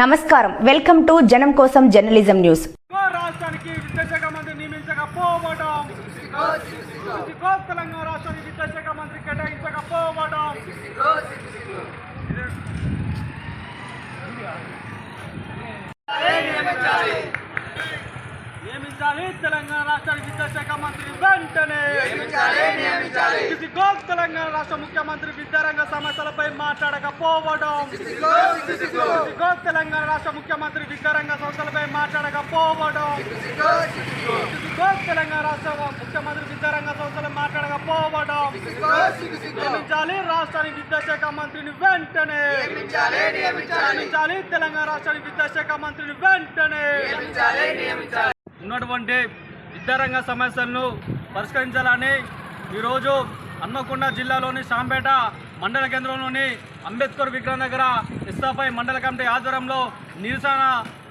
నమస్కారం. Welcome to జనం కోసం జర్నలిజం న్యూస్. రాష్ట్రానికి విద్యాశాఖ మంత్రి నియమించకపోవడం ఇంకో తెలంగాణ రాష్ట్రానికి విద్యాశాఖ మంత్రి కేటాయించకపోవడం నియమించాలి తెలంగాణ రాష్ట్రానికి విద్యాశాఖ మంత్రి వెంటనే ఇదిగో తెలంగాణ రాష్ట్ర ముఖ్యమంత్రి విద్యారంగ సమస్యలపై మాట్లాడకపోవడం. ఇదిగో తెలంగాణ రాష్ట్ర ముఖ్యమంత్రి విద్యారంగ సంస్థలపై మాట్లాడకపోవడం. ఇదిగో తెలంగాణ రాష్ట్ర ముఖ్యమంత్రి విద్యారంగ సంస్థలు మాట్లాడకపోవడం. నియమించాలి రాష్ట్రానికి విద్యాశాఖ మంత్రిని వెంటనే. నియమించాలి తెలంగాణ రాష్ట్రానికి విద్యాశాఖ మంత్రిని వెంటనే. ఉన్నటువంటి విద్యారంగ సమస్యలను పరిష్కరించాలని ఈరోజు హన్మకొండ జిల్లాలోని శాంపేట మండల కేంద్రంలోని అంబేద్కర్ విగ్రహం దగ్గర ఇస్తాఫై మండల కమిటీ ఆధ్వర్యంలో నిరసన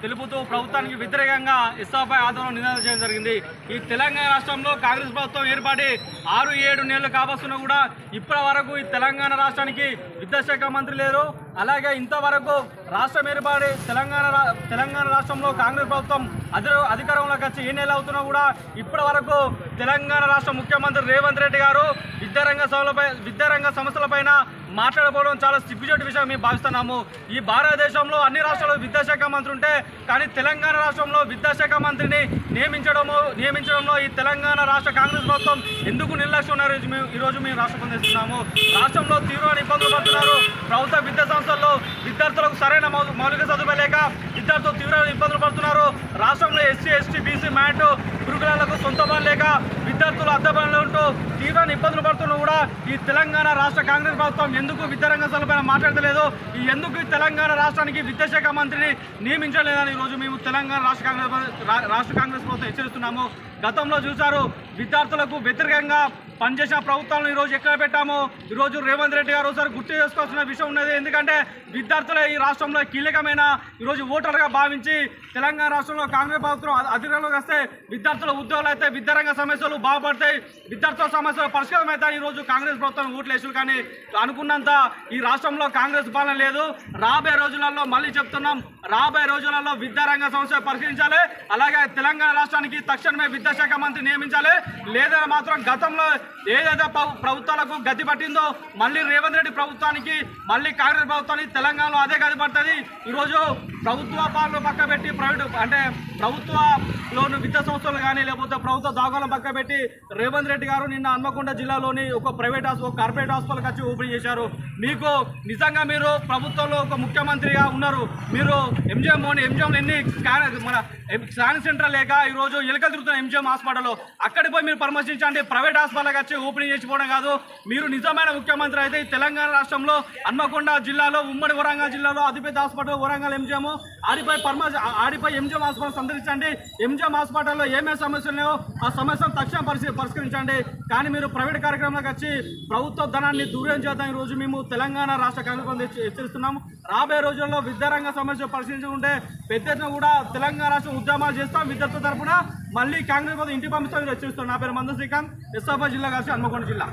తెలుపుతూ ప్రభుత్వానికి వ్యతిరేకంగా ఇస్తాఫై ఆధ్వర్యంలో నినాదం చేయడం జరిగింది. ఈ తెలంగాణ రాష్ట్రంలో కాంగ్రెస్ ప్రభుత్వం ఏర్పడి ఆరు ఏడు నెలలు కావస్తున్నా కూడా ఇప్పటి వరకు ఈ తెలంగాణ రాష్ట్రానికి విద్యాశాఖ మంత్రి లేరు. అలాగే ఇంతవరకు రాష్ట్రం ఏర్పడి తెలంగాణ రా- తెలంగాణ రాష్ట్రంలో కాంగ్రెస్ ప్రభుత్వం అధి అధికారంలోకి వచ్చి ఏ నెల అవుతున్నా కూడా ఇప్పటి వరకు తెలంగాణ రాష్ట్ర ముఖ్యమంత్రి రేవంత్ రెడ్డి గారు విద్యారంగ సభలపై విద్యారంగ సంస్థలపైన మాట్లాడకపోవడం చాలా సిగ్గుచేటు విషయం మేము భావిస్తున్నాము. ఈ భారతదేశంలో అన్ని రాష్ట్రాల్లో విద్యాశాఖ మంత్రి ఉంటే కానీ తెలంగాణ రాష్ట్రంలో విద్యాశాఖ మంత్రిని నియమించడము నియమించడంలో ఈ తెలంగాణ రాష్ట్ర కాంగ్రెస్ ప్రభుత్వం ఎందుకు నిర్లక్ష్యం ఉన్నారు? మేము- ఈరోజు మేము రాష్ట్ర పొందిస్తున్నాము రాష్ట్రంలో తీవ్రమైన ఇబ్బందులు పడుతున్నారు. ప్రభుత్వ విద్యా సంస్థల్లో విద్యార్థులకు సరైన మౌ- మౌలిక సదుపాయం లేక విద్యార్థులు తీవ్రమైన ఇబ్బందులు పడుతున్నారు. రాష్ట్రంలో ఎస్సీ ఎస్టీ బీసీ మ్యాట్ గురుకులాలకు సొంత పని లేక విద్యార్థులు అద్దెపనిలో ఉంటూ తీవ్ర ఇబ్బందులు పడుతున్నా కూడా ఈ తెలంగాణ రాష్ట్ర కాంగ్రెస్ ప్రభుత్వం ఎందుకు విద్యారంగ సభలపైన మాట్లాడలేదు ఈ ఎందుకు తెలంగాణ రాష్ట్రానికి విద్యాశాఖ మంత్రిని నియమించలేదని ఈరోజు మేము తెలంగాణ రాష్ట్ర కాంగ్రెస్ రాష్ట్ర కాంగ్రెస్ ప్రభుత్వం హెచ్చరిస్తున్నాము. గతంలో చూశారు విద్యార్థులకు వ్యతిరేకంగా పనిచేసిన ప్రభుత్వాలను ఈరోజు ఎక్కడ పెట్టాము? ఈరోజు రేవంత్ రెడ్డి గారు ఒకసారి గుర్తు చేసుకోవాల్సిన విషయం ఉన్నది. ఎందుకంటే విద్యార్థులే ఈ రాష్ట్రంలో కీలకమైన ఈరోజు ఓటర్గా భావించి తెలంగాణ రాష్ట్రంలో కాంగ్రెస్ ప్రభుత్వం అధికారంలోకి వస్తే విద్యార్థులు ఉద్యోగాలు అయితే విద్యారంగ సమస్యలు బాగుపడతాయి. విద్యార్థుల సమస్యలు పరిష్కారం అవుతాయి ఈరోజు కాంగ్రెస్ ప్రభుత్వం ఓట్లేసులు కానీ అనుకున్నంత ఈ రాష్ట్రంలో కాంగ్రెస్ పాలన లేదు. రాబోయే రోజులలో మళ్ళీ చెప్తున్నాం. రాబోయే రోజులలో విద్యారంగ సమస్య పరిశీలించాలి అలాగే తెలంగాణ రాష్ట్రానికి తక్షణమే విద్యాశాఖ మంత్రి నియమించాలి. లేదా మాత్రం గతంలో ఏదైతే ప్రభుత్వాలకు గతి పట్టిందో మళ్ళీ రేవంత్ రెడ్డి ప్రభుత్వానికి మళ్ళీ కాంగ్రెస్ ప్రభుత్వానికి తెలంగాణలో అదే గతి పడుతుంది. ఈరోజు ప్రభుత్వ పాలన పక్క పెట్టి అంటే ప్రభుత్వలోని విద్యా సంస్థలు కానీ లేకపోతే ప్రభుత్వ దాఖలను పక్క పెట్టి రేవంత్ రెడ్డి గారు నిన్న హన్మకొండ జిల్లాలోని ఒక ప్రైవేట్ హాస్పిటల్ కార్పొరేట్ హాస్పిటల్కి వచ్చి ఓపెన్ చేశారు. మీకు నిజంగా మీరు ప్రభుత్వంలో ఒక ముఖ్యమంత్రిగా ఉన్నారు. మీరు ఎంజిఎం మోని ఎంజిఎం ఎన్ని మన స్కాన్ సెంటర్ లేక ఈరోజు ఎలుకలు తిరుగుతున్న ఎంజిఎం హాస్పిటల్లో అక్కడికి పోయి మీరు పరామర్శించండి ప్రైవేట్ హాస్పిటల్కి వచ్చి ఓపెన్ చేసిపోవడం కాదు. మీరు నిజమైన ముఖ్యమంత్రి అయితే ఈ తెలంగాణ రాష్ట్రంలో హన్మకొండ జిల్లాలో ఉమ్మడి వరంగల్ జిల్లాలో అతిపెద్ద హాస్పిటల్ వరంగల్ ఎంజిఎం. ఆడిపై పరమ ఆడిపై ఎంజిఎం హాస్పిటల్ పరిశీలించండి. ఎంజిఎం హాస్పిటల్లో ఏమేమి సమస్యలు ఉన్నాయో ఆ సమస్యను తక్షణం పరిశీ పరిష్కరించండి. కానీ మీరు ప్రైవేట్ కార్యక్రమాలకు వచ్చి ప్రభుత్వ ధనాన్ని దూరం చేద్దాం. ఈరోజు రోజు మేము తెలంగాణ రాష్ట్ర కాంగ్రెస్ హెచ్చరిస్తున్నాము. రాబోయే రోజుల్లో విద్యారంగ సమస్యలు పరిశీలించుకుంటే పెద్ద ఎత్తున కూడా తెలంగాణ రాష్ట్రం ఉద్యమాలు చేస్తాం. విద్యార్థుల తరఫున మళ్ళీ కాంగ్రెస్ ప్రజలు ఇంటి పంపిస్తాం పంపిస్తామని హెచ్చరిస్తున్నాం. నా పేరు మంద శ్రీకాంత్ ఎస్ఆఫా జిల్లా కాసి హన్మకొండ జిల్లా.